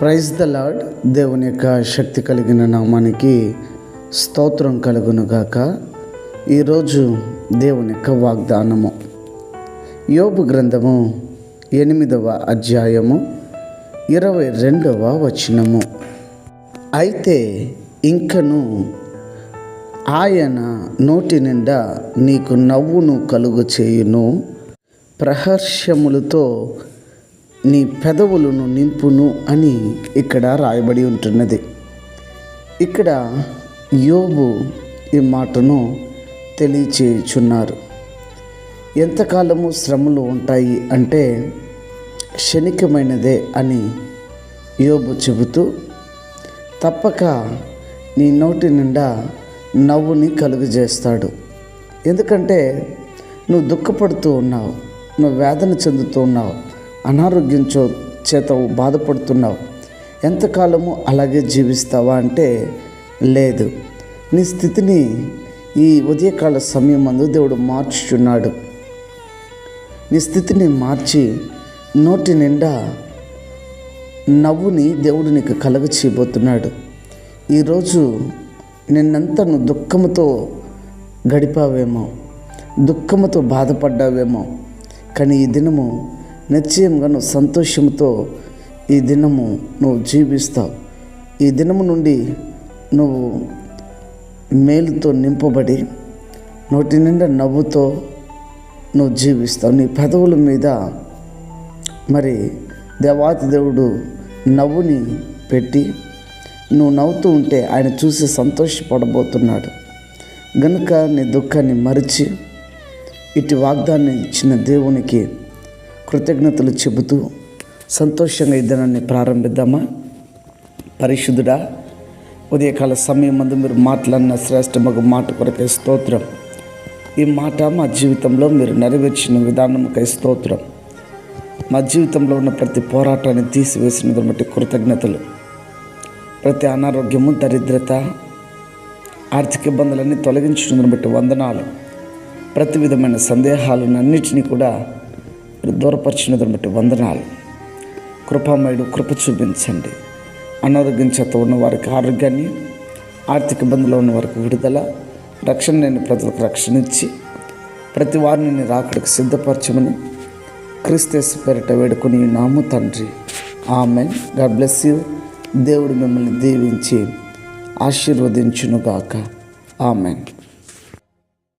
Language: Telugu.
Praise the lord. దేవుని యొక్క శక్తి కలిగిన నామానికి స్తోత్రం కలుగునుగాక ఈరోజు దేవుని యొక్క వాగ్దానము. యోబు గ్రంథము ఎనిమిదవ అధ్యాయము ఇరవై రెండవ వచనము. అయితే ఇంకను ఆయన నోటి నిండా నీకు నవ్వును కలుగు చేయును. ప్రహర్షములతో నీ పెదవులను నింపును అని ఇక్కడ రాయబడి ఉంటున్నది. ఇక్కడ యోబు ఈ మాటను తెలియచేయుచున్నారు. ఎంతకాలము శ్రమలు ఉంటాయి అంటే క్షణికమైనదే అని యోబు చెబుతూ తప్పక నీ నోటి నిండా నవ్వుని కలుగజేస్తాడు. ఎందుకంటే నువ్వు దుఃఖపడుతూ ఉన్నావు నువ్వు వేదన చెందుతూ ఉన్నావు. అనారోగ్యంతో చేత బాధపడుతున్నావు. ఎంతకాలము అలాగే జీవిస్తావా అంటే లేదు. నీ స్థితిని ఈ ఉదయకాల సమయం అందు దేవుడు మార్చుచున్నాడు. నీ స్థితిని మార్చి నోటి నిండా నవ్వుని దేవుడు నీకు కలగ చేయబోతున్నాడు. ఈరోజు నిన్నంతా నువ్వు దుఃఖముతో గడిపావేమో దుఃఖముతో బాధపడ్డావేమో. కానీ ఈ దినము నిశ్చయంగా నువ్వు సంతోషంతో ఈ దినము నువ్వు జీవిస్తావు. ఈ దినము నుండి నువ్వు మేలుతో నింపబడి నోటి నిండా నవ్వుతో నువ్వు జీవిస్తావు. నీ పెదవుల మీద మరి దేవాతి దేవుడు నవ్వుని పెట్టి నువ్వు నవ్వుతూ ఉంటే ఆయన చూసి సంతోషపడబోతున్నాడు. గనుక నీ దుఃఖాన్ని మరిచి ఇటు వాగ్దాన్ని ఇచ్చిన దేవునికి కృతజ్ఞతలు చెబుతూ సంతోషంగా ఈ దినాన్ని ప్రారంభిద్దామా? పరిశుద్ధుడా ఉదయకాల సమయం మందు మీరు మాట్లాడిన శ్రేష్ఠ మగ మాట కొరకే స్తోత్రం. ఈ మాట మా జీవితంలో మీరు నెరవేర్చిన విధానంకై స్తోత్రం. మా జీవితంలో ఉన్న ప్రతి పోరాటాన్ని తీసివేసిన బట్టి కృతజ్ఞతలు. ప్రతి అనారోగ్యము దరిద్రత ఆర్థిక ఇబ్బందులన్నీ తొలగించడం బట్టి వందనాలు. ప్రతి విధమైన సందేహాలను అన్నిటినీ కూడా దూరపరిచినదని బట్టి వందనాలు. కృపామయుడు కృప చూపించండి. అనారోగ్యం చేత ఉన్న వారికి ఆరోగ్యాన్ని ఆర్థిక ఇబ్బందులో ఉన్న వారికి విడుదల రక్షణ లేని ప్రజలకు రక్షణ ఇచ్చి ప్రతి వారిని రాకడికి సిద్ధపరచమని క్రిస్తేసు పేరిట వేడుకొని నాము తండ్రి. ఆమె గాడ్ బ్లెస్ యూ. దేవుడు మిమ్మల్ని దీవించి ఆశీర్వదించునుగాక. ఆమెన్.